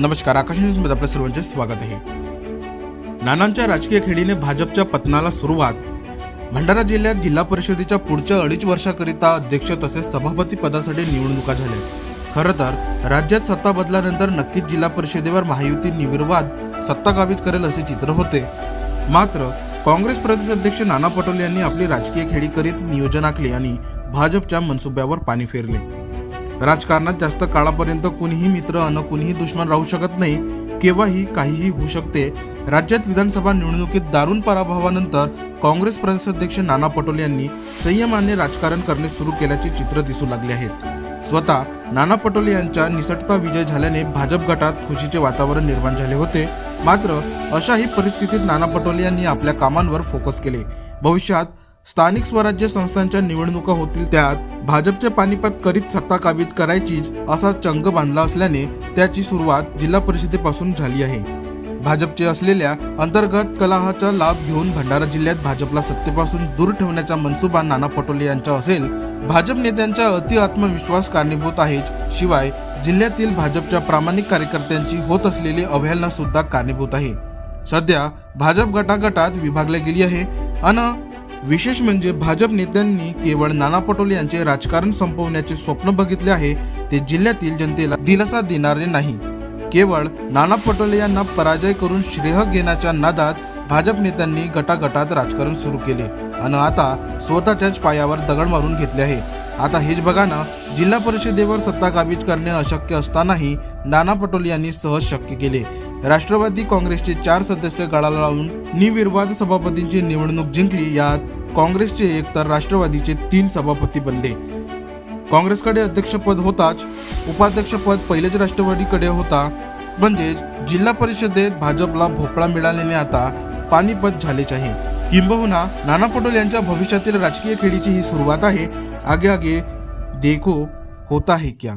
नमस्कार आकाश न्यूजमध्ये आपल्या सर्वांचे स्वागत आहे. नानांच्या राजकीय खेळीने भाजपच्या पतनाला सुरुवात. भंडारा जिल्ह्यात जिल्हा परिषदेच्या पुढच्या अडीच वर्षाकरिता अध्यक्ष तसेच सभापती पदासाठी निवडणुका झाल्या खरं तर राज्यात सत्ता बदलानंतर नक्कीच जिल्हा परिषदेवर महायुती निर्विवाद सत्ता काबीज करेल असे चित्र होते. मात्र काँग्रेस प्रदेशाध्यक्ष नाना पटोले यांनी आपली राजकीय खेळी करीत नियोजन आखले आणि भाजपच्या मनसुब्यावर पाणी फेरले. राजकारणात जास्त काळापर्यंत कुणीही मित्र अन कुणीही दुश्मन राहू शकत नाही केव्हाही काहीही होऊ शकते. राज्यात विधानसभा निवडणुकीत दारुण पराभवानंतर काँग्रेस प्रदेशाध्यक्ष नाना पटोले यांनी संयमाने राजकारण करणे सुरू केल्याचे चित्र दिसू लागले आहेत. स्वतः नाना पटोले यांच्या निसटता विजय झाल्याने भाजप गटात खुशीचे वातावरण निर्माण झाले होते. मात्र अशाही परिस्थितीत नाना पटोले यांनी आपल्या कामांवर फोकस केले. भविष्यात स्थानिक स्वराज्य संस्थांच्या निवडणुका होतील त्यात भाजपचे पानिपत करीत सत्ता काबीज करायचीच असा चंग बांधला असल्याने त्याची सुरुवात जिल्हा परिषदेपासून झाली आहे. भाजपचे असलेल्या अंतर्गत कलहाचा लाभ घेऊन भंडारा जिल्ह्यात भाजपला सत्तेपासून दूर ठेवण्याचा मनसुबा नाना पटोले यांचा असेल भाजप नेत्यांचा अति आत्मविश्वास कारणीभूत आहेच. शिवाय जिल्ह्यातील भाजपच्या प्रामाणिक कार्यकर्त्यांची होत असलेली अवहेलना सुद्धा कारणीभूत आहे. सध्या भाजप गटागटात विभागली गेली आहे. अन विशेष म्हणजे भाजप नेत्यांनी केवळ नाना पटोले यांचे राजकारण संपवण्याचे स्वप्न बघितले आहे ते जिल्ह्यातील जनतेला दिलासा देणारे नाही. केवळ नाना पटोले यांना पराजय करून श्रेय घेण्याच्या नादात भाजप नेत्यांनी गटागटात राजकारण सुरू केले आणि आता स्वतःच्याच पायावर दगड मारून घेतले आहे. आता हेच बघा ना जिल्हा परिषदेवर सत्ता काबीज करणे अशक्य असतानाही नाना पटोले यांनी सहज शक्य केले. राष्ट्रवादी काँग्रेसचे चार सदस्य गळाला लावून निविर्वाद सभापतींची निवडणूक जिंकली यात काँग्रेसचे एक तर राष्ट्रवादीचे तीन सभापती बनले. काँग्रेसकडे अध्यक्षपद होताच उपाध्यक्षपद पहिलेच राष्ट्रवादीकडे होता. म्हणजेच जिल्हा परिषदेत भाजपला भोपळा मिळाल्याने आता पानिपत झालेच आहे. किंबहुना नाना पटोले यांच्या भविष्यातील राजकीय खेळीची ही सुरुवात आहे. आगे आगे देखो होता है क्या?